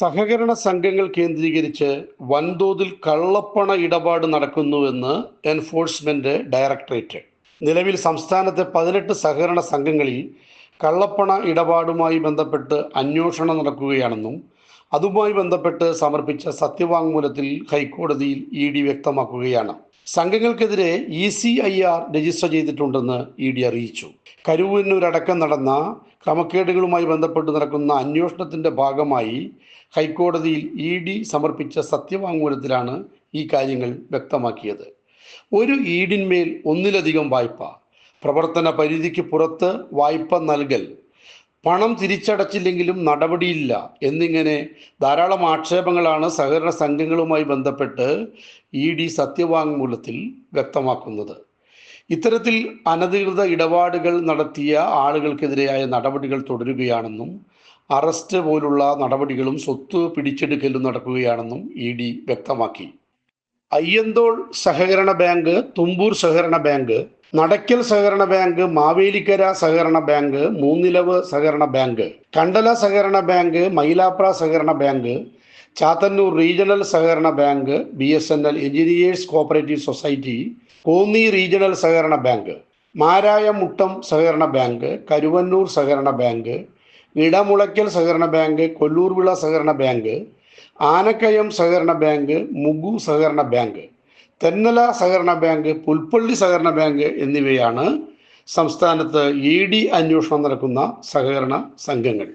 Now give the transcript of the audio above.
സഹകരണ സംഘങ്ങൾ കേന്ദ്രീകരിച്ച് വൻതോതിൽ കള്ളപ്പണ ഇടപാട് നടക്കുന്നുവെന്ന് എൻഫോഴ്സ്മെന്റ് ഡയറക്ടറേറ്റ്. നിലവിൽ സംസ്ഥാനത്തെ പതിനെട്ട് സഹകരണ സംഘങ്ങളിൽ കള്ളപ്പണ ഇടപാടുമായി ബന്ധപ്പെട്ട് അന്വേഷണം നടക്കുകയാണെന്നും അതുമായി ബന്ധപ്പെട്ട് സമർപ്പിച്ച സത്യവാങ്മൂലത്തിൽ ഹൈക്കോടതിയിൽ ഇ ഡി വ്യക്തമാക്കുകയാണ്. സംഘങ്ങൾക്കെതിരെ E C I R register ചെയ്തിട്ടുണ്ടെന്ന് ഇ ഡി അറിയിച്ചു. കരുവന്നൂരടക്കം നടന്ന ക്രമക്കേടുകളുമായി ബന്ധപ്പെട്ട് നടക്കുന്ന അന്വേഷണത്തിന്റെ ഭാഗമായി ഹൈക്കോടതിയിൽ ഇ ഡി സമർപ്പിച്ച സത്യവാങ്മൂലത്തിലാണ് ഈ കാര്യങ്ങൾ വ്യക്തമാക്കിയത്. ഒരു ഈടിന്മേൽ ഒന്നിലധികം വായ്പ. പ്രവർത്തന പരിധിക്ക് പുറത്ത് വായ്പ നൽകൽ പണം തിരിച്ചടച്ചില്ലെങ്കിലും നടപടിയില്ല എന്നിങ്ങനെ ധാരാളം ആക്ഷേപങ്ങളാണ് സഹകരണ സംഘങ്ങളുമായി ബന്ധപ്പെട്ട് ഇ ഡി സത്യവാങ്മൂലത്തിൽ വ്യക്തമാക്കുന്നത്. ഇത്തരത്തിൽ അനധികൃത ഇടപാടുകൾ നടത്തിയ ആളുകൾക്കെതിരെയായ നടപടികൾ തുടരുകയാണെന്നും അറസ്റ്റ് പോലുള്ള നടപടികളും സ്വത്ത് പിടിച്ചെടുക്കലും നടക്കുകയാണെന്നും ഇ ഡി വ്യക്തമാക്കി. അയ്യന്തോൾ സഹകരണ ബാങ്ക് തുമ്പൂർ സഹകരണ ബാങ്ക് നടക്കൽ സഹകരണ ബാങ്ക് മാവേലിക്കര സഹകരണ ബാങ്ക് മൂന്നിലവ് സഹകരണ ബാങ്ക് കണ്ടല സഹകരണ ബാങ്ക് മൈലാപ്ര സഹകരണ ബാങ്ക് ചാത്തന്നൂർ റീജിയണൽ സഹകരണ bank B S N L engineers cooperative society Konni regional സഹകരണ ബാങ്ക് മാരായമുട്ടം സഹകരണ ബാങ്ക് കരുവന്നൂർ സഹകരണ ബാങ്ക് ഇടമുളയ്ക്കൽ സഹകരണ ബാങ്ക് കൊല്ലൂർവിള സഹകരണ ബാങ്ക് ആനക്കയം സഹകരണ ബാങ്ക് മുഗു സഹകരണ ബാങ്ക് തെന്നല സഹകരണ ബാങ്ക് പുൽപ്പള്ളി സഹകരണ ബാങ്ക് എന്നിവയാണ് സംസ്ഥാനത്ത് ഇ ഡി അന്വേഷണം നടക്കുന്ന സഹകരണ സംഘങ്ങൾ.